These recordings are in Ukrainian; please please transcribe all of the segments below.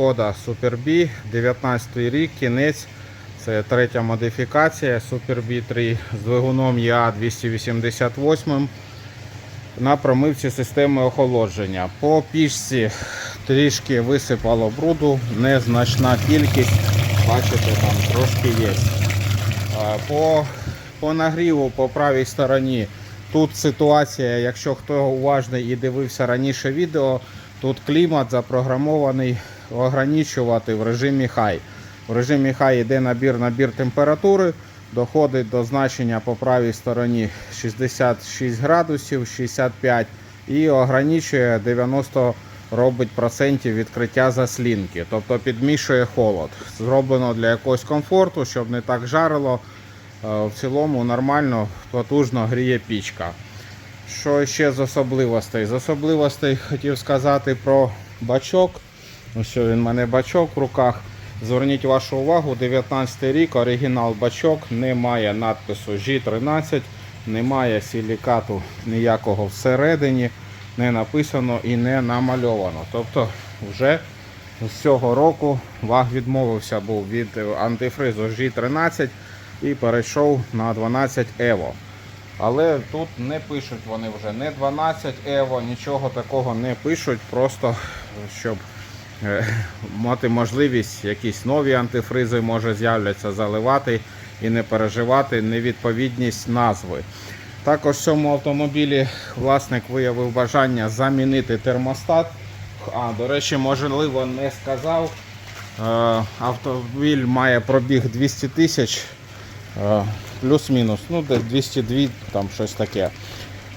шкода B, 19 рік, кінець. Це третя модифікація Super B 3 з двигуном ЯА 288 на промивці системи охолодження. По пічці трішки висипало бруду, незначна кількість. Бачите, там трошки є. По, по нагріву по правій стороні тут ситуація, якщо хто уважний і дивився раніше відео, тут клімат запрограмований ограничувати в режимі хай. В режимі хай йде набір набір температури, доходить до значення по правій стороні 66 градусів, 65 і ограничує 90 робить процентів відкриття заслінки, тобто підмішує холод. Зроблено для якогось комфорту, щоб не так жарило. Е, В цілому нормально, потужно гріє пічка. Що ще з особливостей? З особливостей хотів сказати про бачок. Ось він в мене бачок в руках. Зверніть вашу увагу, 19 рік, оригінал бачок, немає надпису G13, немає силікату ніякого всередині, не написано і не намальовано. Тобто вже з цього року ВАГ відмовився був від антифризу G13 і перейшов на 12 EVO. Але тут не пишуть вони вже не 12 Evo, нічого такого не пишуть, просто щоб мати можливість якісь нові антифризи може з'являться заливати і не переживати невідповідність назви. Також в цьому автомобілі власник виявив бажання замінити термостат. А, до речі, можливо, не сказав. Е, Автомобіль має пробіг 200 тисяч. Е, Плюс-мінус, ну десь 202, там щось таке.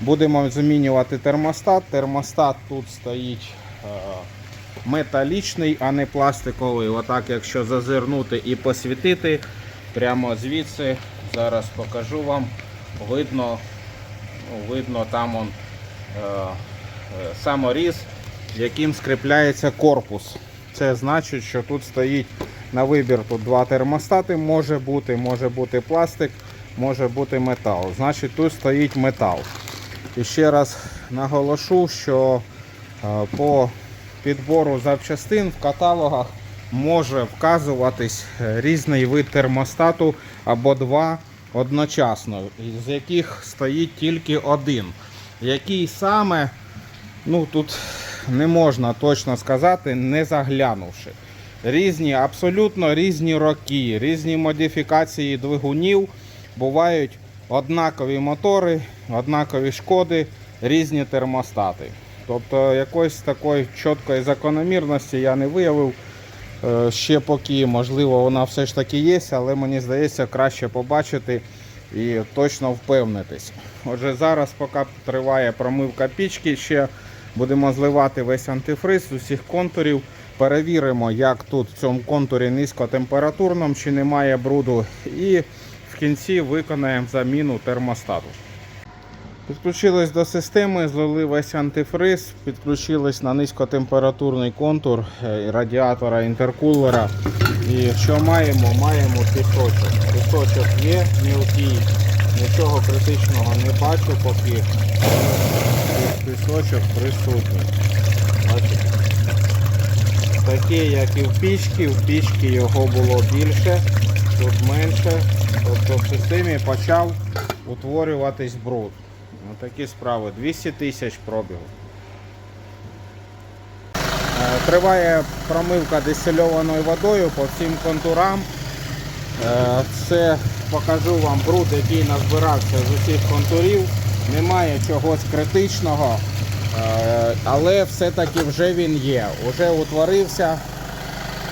Будемо замінювати термостат. Термостат тут стоїть е, металічний, а не пластиковий. Отак, якщо зазирнути і посвітити, прямо звідси, зараз покажу вам, видно, видно там он, е, е, саморіз, яким скріпляється корпус. Це значить, що тут стоїть на вибір тут два термостати. Може бути, може бути пластик, може бути метал. Значить, тут стоїть метал. І ще раз наголошу, що е, по підбору запчастин в каталогах може вказуватись е, різний вид термостату або два одночасно, з яких стоїть тільки один. Який саме, ну тут не можна точно сказати, не заглянувши. Різні, абсолютно різні роки, різні модифікації двигунів. Бувають однакові мотори, однакові шкоди, різні термостати. Тобто якоїсь такої чіткої закономірності я не виявив. Е, Ще поки, можливо, вона все ж таки є, але мені здається, краще побачити і точно впевнитись. Отже, зараз, поки триває промивка пічки, ще будемо зливати весь антифриз з усіх контурів. Перевіримо, як тут в цьому контурі низькотемпературному, чи немає бруду. І в кінці виконаємо заміну термостату. Підключились до системи, злили весь антифриз, підключились на низькотемпературний контур е, радіатора інтеркулера. І що маємо? Маємо пісочок. Пісочок є мілкий, нічого критичного не бачу поки. Пісочок присутній. Бачите? Такий, як і в пічці, в пічці його було більше, тут менше. Тобто в системі почав утворюватись бруд. Ось такі справи. 200 тисяч пробігу. Е, Триває промивка дистильованою водою по всім контурам. Е, Це покажу вам бруд, який назбирався з усіх контурів. Немає чогось критичного, е, але все-таки вже він є. Уже утворився.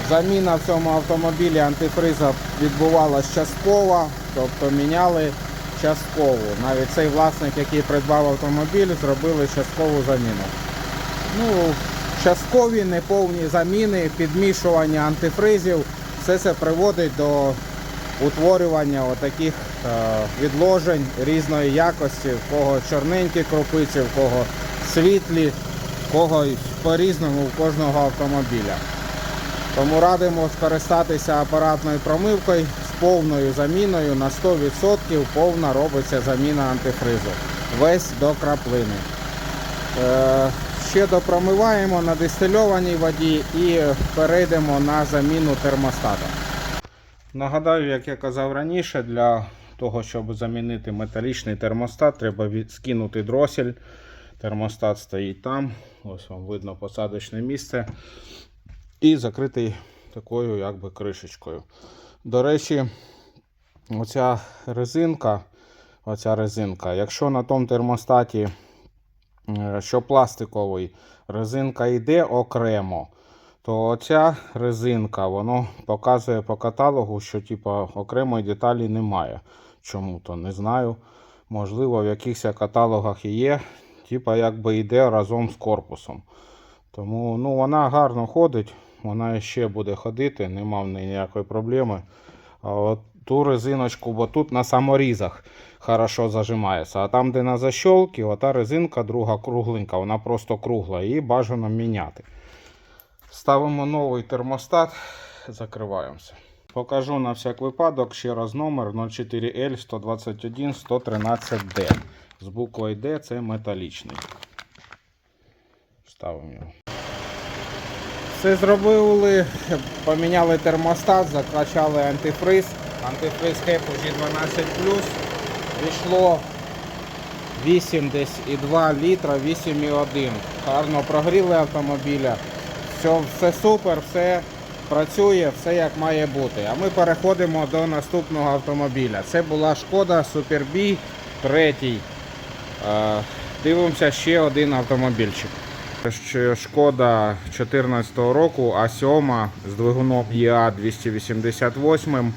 Заміна в цьому автомобілі антифриза відбувалася частково, тобто міняли частково. Навіть цей власник, який придбав автомобіль, зробили часткову заміну. Ну, часткові неповні заміни, підмішування антифризів, все це приводить до утворювання отаких е, відложень різної якості, в кого чорненькі крупиці, в кого світлі, в кого по-різному у кожного автомобіля. Тому радимо скористатися апаратною промивкою повною заміною на 100% повна робиться заміна антифризу. Весь до краплини. Е, ще допромиваємо на дистильованій воді і перейдемо на заміну термостата. Нагадаю, як я казав раніше, для того, щоб замінити металічний термостат, треба скинути дросель. Термостат стоїть там. Ось вам видно посадочне місце. І закритий такою якби кришечкою. До речі, оця резинка, оця резинка, якщо на тому термостаті, е, що пластиковий, резинка йде окремо, то оця резинка, воно показує по каталогу, що типа окремої деталі немає. Чому то не знаю. Можливо, в якихось каталогах і є. Типа якби йде разом з корпусом. Тому ну, вона гарно ходить, вона ще буде ходити, нема в неї ніякої проблеми. А от ту резиночку, бо тут на саморізах хорошо зажимається. А там, де на защолки, ота резинка друга кругленька, вона просто кругла, її бажано міняти. Ставимо новий термостат, закриваємося. Покажу на всяк випадок ще раз номер 04L 121 113D. З буквою D це металічний. Ставимо його. Все зробили, поміняли термостат, закачали антифриз. Антифриз Хепу G12 Війшло 8 десь і 2 літра, 8,1. Гарно прогріли автомобіля. Все, все супер, все працює, все як має бути. А ми переходимо до наступного автомобіля. Це була шкода B 3. Е, Дивимося ще один автомобільчик. Шкода 2014 року А7 з двигуном ЄА 288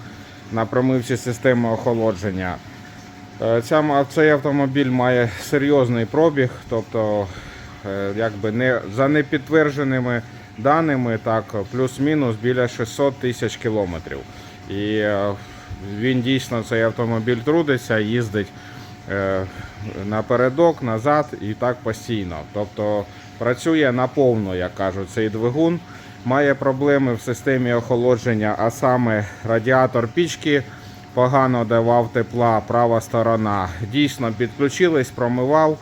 на промивці системи охолодження. Е, цей автомобіль має серйозний пробіг, тобто е, якби не, за непідтвердженими даними, так, плюс-мінус біля 600 тисяч кілометрів. І е, він дійсно цей автомобіль трудиться, їздить напередок, назад і так постійно. Тобто працює наповно, як кажуть, цей двигун. Має проблеми в системі охолодження, а саме радіатор пічки погано давав тепла, права сторона. Дійсно підключились, промивав.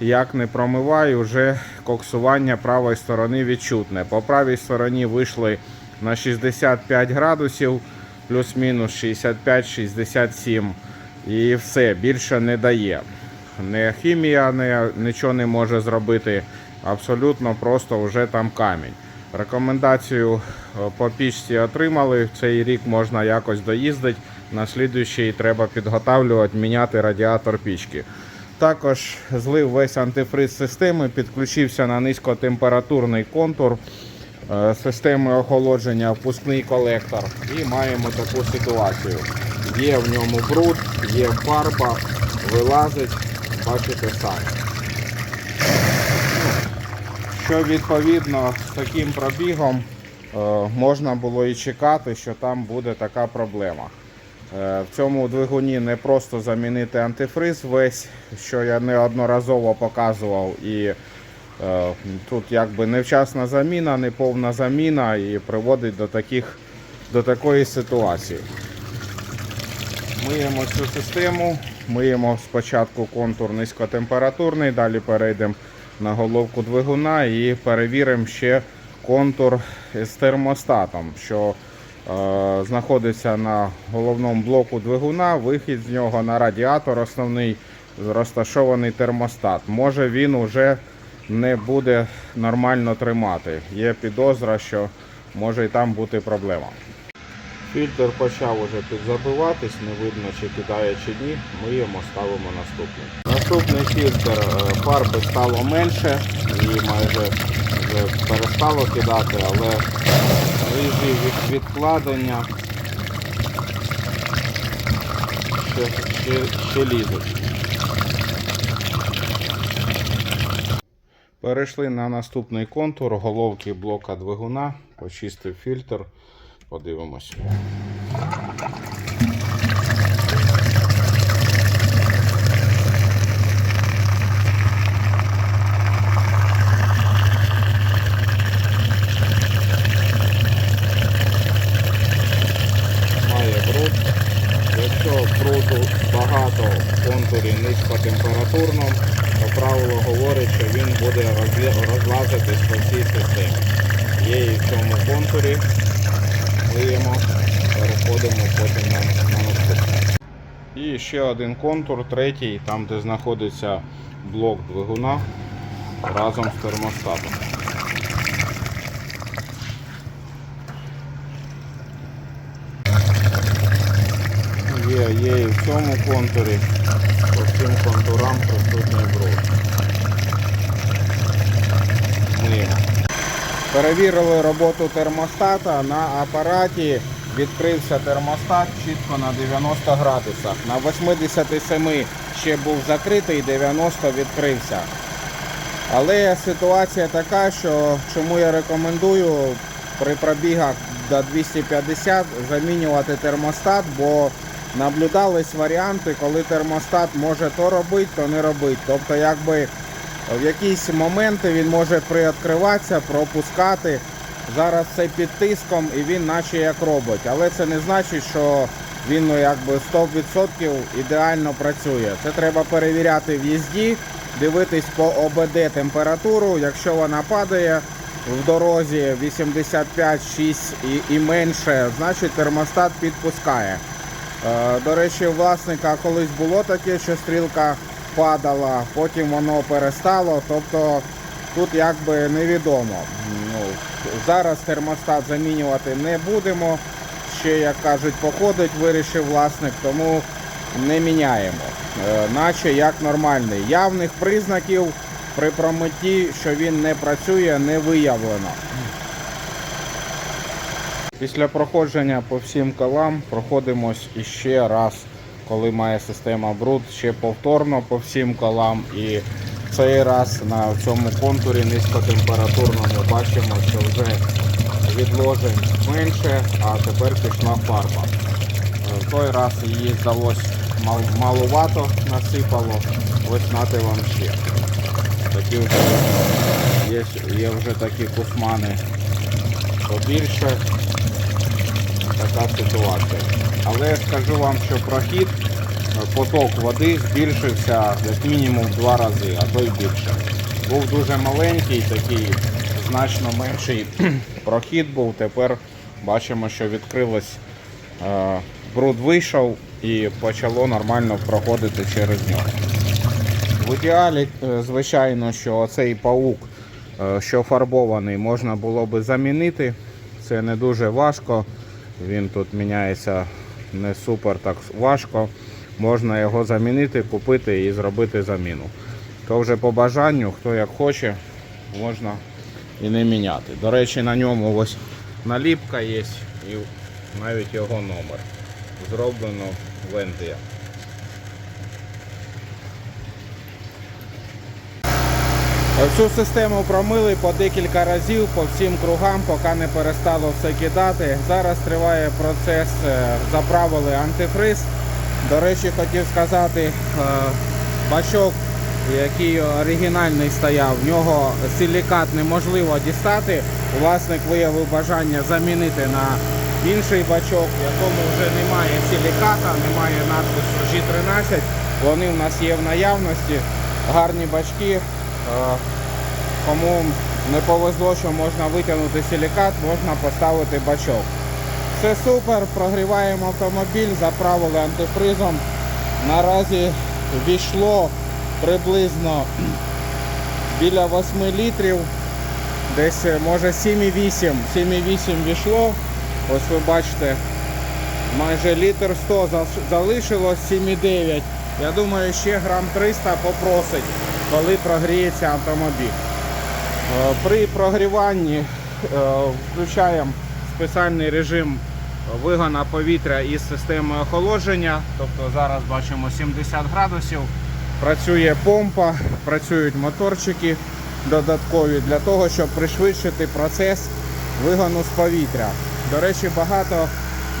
Як не промиваю, вже коксування правої сторони відчутне. По правій стороні вийшли на 65 градусів, плюс-мінус 65-67. І все, більше не дає. Не хімія не, нічого не може зробити. Абсолютно просто вже там камінь. Рекомендацію е, по пічці отримали. Цей рік можна якось доїздити. На слідуючий треба підготавлювати, міняти радіатор пічки. Також злив весь антифриз системи, підключився на низькотемпературний контур е, системи охолодження, впускний колектор. І маємо таку ситуацію. Є в ньому бруд, є фарба, вилазить, бачите самі. Що відповідно з таким пробігом е, можна було і чекати, що там буде така проблема. Е, В цьому двигуні не просто замінити антифриз весь, що я неодноразово показував, і е, тут якби невчасна заміна, неповна заміна і приводить до таких до такої ситуації. Миємо цю систему, миємо спочатку контур низькотемпературний, далі перейдемо на головку двигуна і перевіримо ще контур з термостатом, що е, знаходиться на головному блоку двигуна, вихід з нього на радіатор основний, розташований термостат. Може він уже не буде нормально тримати. Є підозра, що може і там бути проблема. Фільтр почав уже підзабиватись, не видно чи кидає чи ні. Миємо, ставимо наступний. Наступний фільтр е, фарби стало менше і майже вже перестало кидати, але рижі відкладення ще, ще, ще лізуть. Перейшли на наступний контур головки блока двигуна, почистив фільтр, подивимось. Бруду багато в контурі низькотемпературному, то правило говорить, що він буде розлазитись по всій системі. Є і в цьому контурі. Миємо, переходимо потім на, на. І ще один контур, третій, там де знаходиться блок двигуна разом з термостатом. Є, є і в цьому контурі, по всім контурам присутній бруд. Миємо. Перевірили роботу термостата. На апараті відкрився термостат чітко на 90 градусах. На 87 ще був закритий, 90 відкрився. Але ситуація така, що чому я рекомендую при пробігах до 250 замінювати термостат, бо наблюдались варіанти, коли термостат може то робити, то не робити. Тобто, якби в якісь моменти він може приоткриватися, пропускати. Зараз це під тиском і він наче як робить. Але це не значить, що він ну, якби 100% ідеально працює. Це треба перевіряти в їзді, дивитись по ОБД температуру. Якщо вона падає в дорозі 85-6 і, і менше, значить термостат підпускає. Е, До речі, у власника колись було таке, що стрілка падала, потім воно перестало. Тобто тут якби невідомо. Ну, зараз термостат замінювати не будемо. Ще, як кажуть, походить, вирішив власник, тому не міняємо. Е, Наче як нормальний. Явних признаків при промитті, що він не працює, не виявлено. Після проходження по всім колам проходимось іще раз, коли має система бруд, ще повторно по всім колам. І цей раз на цьому контурі низькотемпературному бачимо, що вже відложень менше, а тепер пішла фарба. В той раз її здалось мал- малувато насипало, ось нати вам ще. Такі вже є, є вже такі кусмани побільше така ситуація. Але скажу вам, що прохід, поток води збільшився як мінімум два рази, а то й більше. Був дуже маленький, такий значно менший прохід був. Тепер бачимо, що відкрилось, е, бруд вийшов і почало нормально проходити через нього. В ідеалі, е, звичайно, що цей паук, е, що фарбований, можна було би замінити. Це не дуже важко. Він тут міняється не супер так важко. Можна його замінити, купити і зробити заміну. То вже по бажанню, хто як хоче, можна і не міняти. До речі, на ньому ось наліпка є і навіть його номер. Зроблено в Ендія. Цю систему промили по декілька разів по всім кругам, поки не перестало все кидати. Зараз триває процес, е, заправили антифриз. До речі, хотів сказати, е, бачок, який оригінальний стояв, в нього силікат неможливо дістати. Власник виявив бажання замінити на інший бачок, в якому вже немає силіката, немає надпису G13. Вони в нас є в наявності. Гарні бачки. Е, Кому не повезло, що можна витягнути силікат, можна поставити бачок. Все супер, прогріваємо автомобіль, заправили антифризом. Наразі війшло приблизно біля 8 літрів, десь може 7,8. 7,8 війшло. Ось ви бачите, майже літр 100 залишилось 7,9. Я думаю, ще грам 300 попросить, коли прогріється автомобіль. Е, При прогріванні е, включаємо спеціальний режим вигона повітря із системи охолодження. Тобто зараз бачимо 70 градусів. Працює помпа, працюють моторчики додаткові для того, щоб пришвидшити процес вигону з повітря. До речі, багато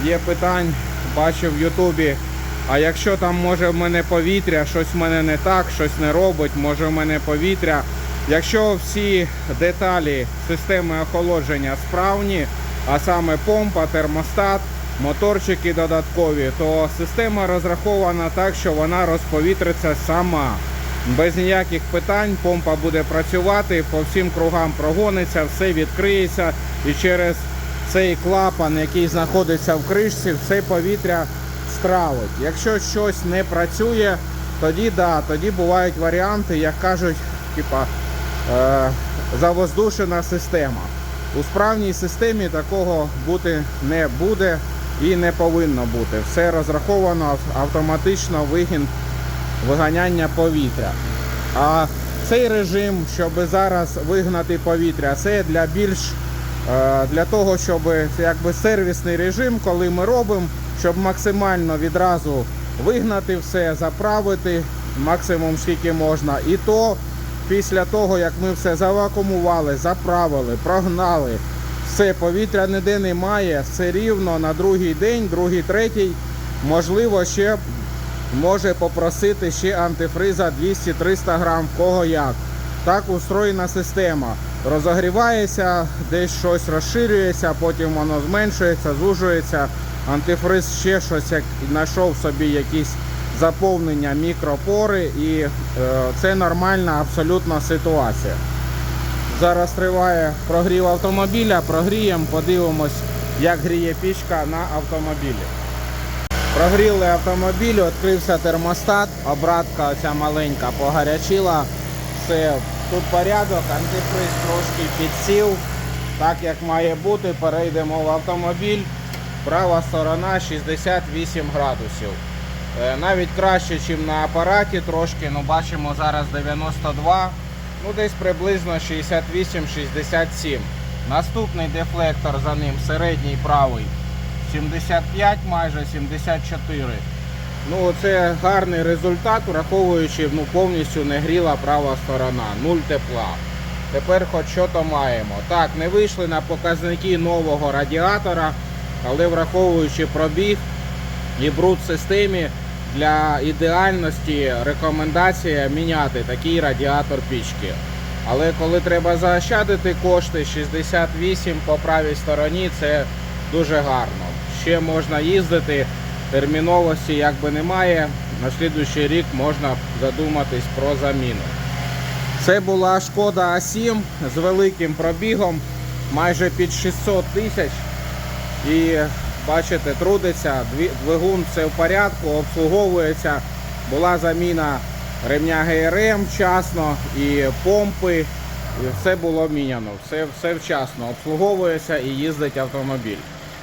є питань, бачив в Ютубі. А якщо там може в мене повітря, щось в мене не так, щось не робить, може в мене повітря. Якщо всі деталі системи охолодження справні, а саме помпа, термостат, моторчики додаткові, то система розрахована так, що вона розповітриться сама. без ніяких питань помпа буде працювати, по всім кругам прогониться, все відкриється і через цей клапан, який знаходиться в кришці, все повітря стравить. Якщо щось не працює, тоді да, тоді бувають варіанти, як кажуть, типа е, завоздушена система. У справній системі такого бути не буде і не повинно бути. Все розраховано автоматично вигін виганяння повітря. А цей режим, щоб зараз вигнати повітря, це для більш е, для того, щоб якби сервісний режим, коли ми робимо, щоб максимально відразу вигнати все, заправити максимум скільки можна. І то після того, як ми все завакумували, заправили, прогнали, все повітря ніде немає, все рівно на другий день, другий, третій, можливо, ще може попросити ще антифриза 200-300 грам, в кого як. Так устроєна система. Розогрівається, десь щось розширюється, потім воно зменшується, зужується. Антифриз ще щось як знайшов собі якісь заповнення мікропори, і е, це нормальна абсолютно ситуація. Зараз триває прогрів автомобіля, прогріємо, подивимось, як гріє пічка на автомобілі. Прогріли автомобіль, відкрився термостат, обратка ця маленька погарячила. Все, тут порядок, антифриз трошки підсів. Так як має бути, перейдемо в автомобіль. Права сторона 68 градусів. Е, Навіть краще, ніж на апараті трошки, ну бачимо зараз 92, ну десь приблизно 68-67. Наступний дефлектор за ним, середній правий, 75 майже 74. Ну це гарний результат, враховуючи ну, повністю не гріла права сторона, нуль тепла. Тепер хоч що то маємо. Так, не вийшли на показники нового радіатора, але враховуючи пробіг і бруд в системі, для ідеальності рекомендація міняти такий радіатор пічки. Але коли треба заощадити кошти, 68 по правій стороні це дуже гарно. Ще можна їздити, терміновості якби немає. На слідуючий рік можна задуматись про заміну. Це була шкода А7 з великим пробігом, майже під 600 тисяч. І бачите, трудиться, двигун все в порядку, обслуговується. Була заміна ремня ГРМ вчасно і помпи. І все було міняно, все, все вчасно. Обслуговується і їздить автомобіль.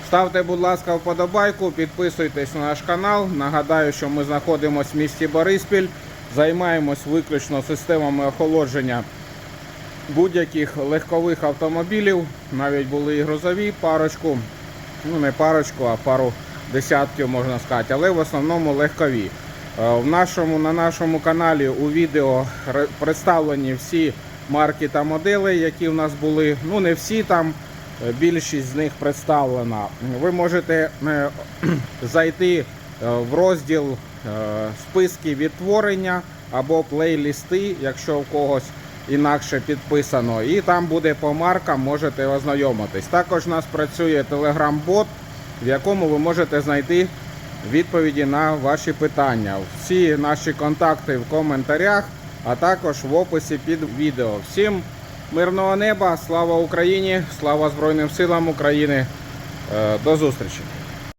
Ставте, будь ласка, вподобайку, підписуйтесь на наш канал. Нагадаю, що ми знаходимося в місті Бориспіль, займаємось виключно системами охолодження будь-яких легкових автомобілів. Навіть були і грузові парочку, ну не парочку, а пару десятків можна сказати, але в основному легкові. Е, В нашому, на нашому каналі у відео представлені всі марки та моделі, які в нас були. Ну не всі там, е, більшість з них представлена. Ви можете е, зайти в розділ списки відтворення або плейлісти, якщо в когось інакше підписано. І там буде по маркам, можете ознайомитись. Також у нас працює телеграм-бот, в якому ви можете знайти відповіді на ваші питання. Всі наші контакти в коментарях, а також в описі під відео. Всім мирного неба, слава Україні, слава Збройним силам України. Е, До зустрічі!